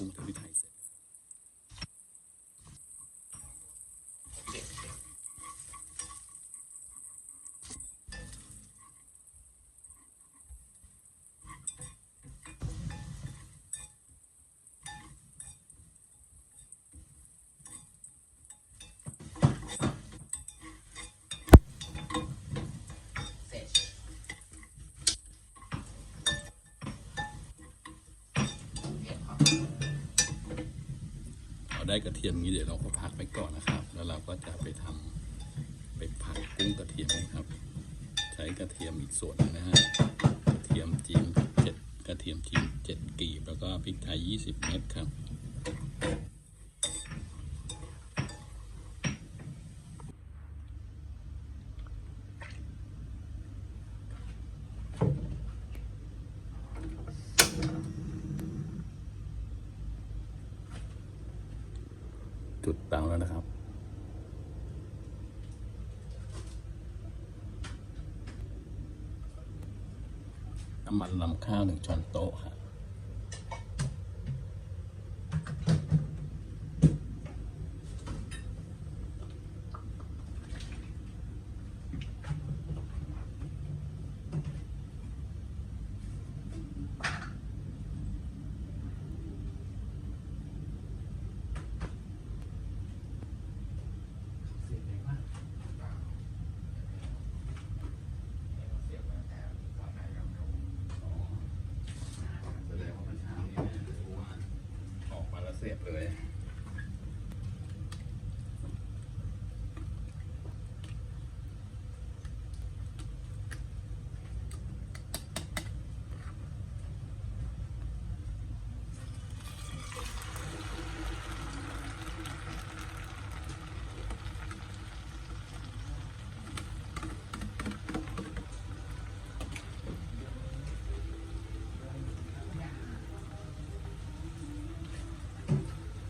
กุ้งทำพริกไทยเสร็จ เสร็จ เรา ได้กระเทียมนี้เดี๋ยวเราก็พักไปก่อนนะครับ แล้วเราก็จะไปทำไปผัดกุ้งกระเทียมนะครับ ใช้กระเทียมอีกส่วนหนึ่งนะฮะกระเทียมจีนเจ็ดกระเทียมจีนเจ็ดกีบแล้วก็พริกไทยยี่สิบเม็ดครับ จุดเตาแล้วนะครับ น้ำมันลำข้าวหนึ่งช้อนโต๊ะครับ เสร็จเลยว่าเสียบมาแต่ตอนไหนก็ไม่รู้ แสดงว่าเมื่อเช้านี้เนี่ยรู้ว่าออกมาแล้วเสียบเลย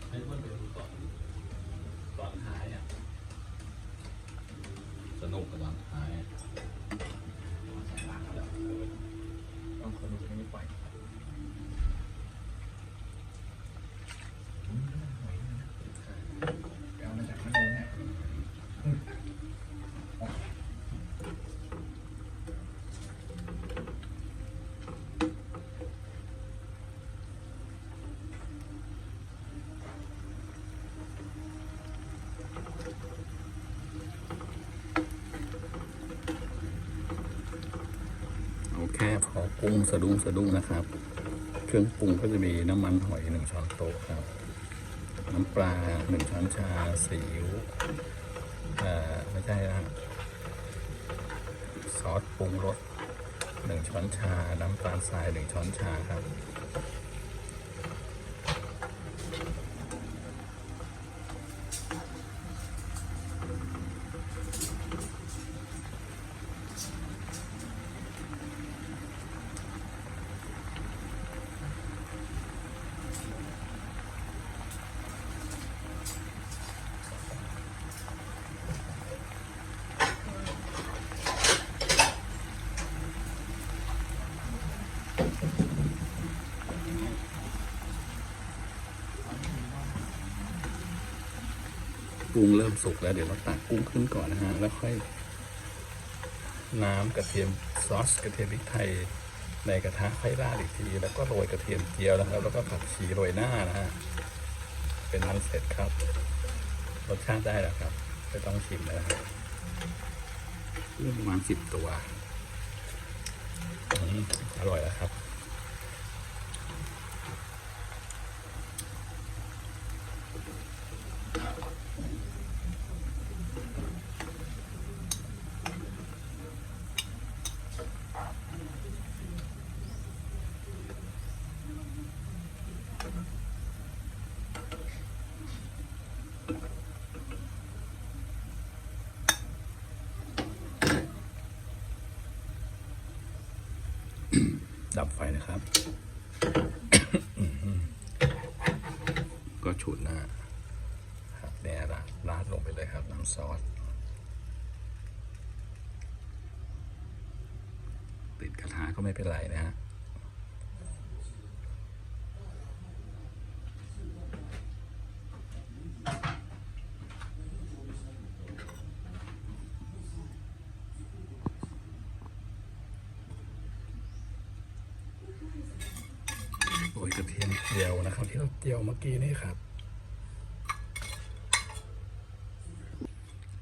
ให้เพื่อนไปดูก่อนต อนท้ายอะสนุกกับตอนท้ายอะ ต้องคนดูไม่ได้ปล่อยไปเอามาจากมโนเนี่ย เอาแค่พอกุ้งสะดุ้งสะดุ้งนะครับ เครื่องปรุงก็จะมีน้ำมันหอยหนึ่งช้อนโต๊ะครับ น้ำปลาหนึ่งช้อนชาซีอิ๊วไม่ใช่นะซอสปรุงรสหนึ่งช้อนชา น้ำตาลทรายหนึ่งช้อนชาครับ กุ้งเริ่มสุกแล้วเดี๋ยวเราตักกุ้งขึ้นก่อนนะฮะ แล้วค่อย น้ำกระเทียมซอสกระเทียมพริกไทยในกระทะค่อยราดอีกทีแล้วก็โรยกระเทียมเจียวนะครับ แล้วก็ผักชีโรยหน้านะฮะ เป็นนั้นเสร็จครับรสชาติได้แล้วครับไม่ต้องชิมแล้วครับประมาณสิบตัว อร่อยแล้วครับ ดับไฟนะครับ ก็ฉุดนะฮะครับเนี่ยรดราดลงไปเลยครับน้ำซอส ติดกระทะก็ไม่เป็นไรนะฮะ กระเทียมเจีย วนะครับ ที่เราเจียวเมื่อกี้นี่ครับ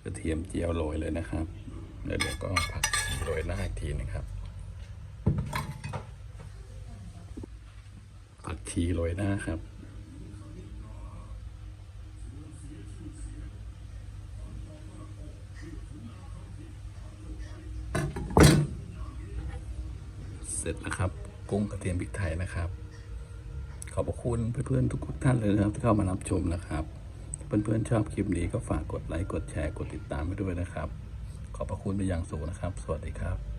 กระเทียมเจียวโรยเลยนะครับ แล้วเดี๋ยวก็ผักชีโรยหน้าอีกทีนะครับ ผักชีโรยหน้าครับเสร็จแล้วครับ กุ้งกระเทียมพริกไทยนะครับ อบพระคุณเพื่อนๆทุกท่านเลยนะครับที่เข้ามารับชมนะครับ เพื่อนๆชอบคลิปนี้ก็ฝากกดไลค์กดแชร์กดติดตามไปด้วยนะครับ ขอบพระคุณเป็นอย่างสูงนะครับ สวัสดีครับ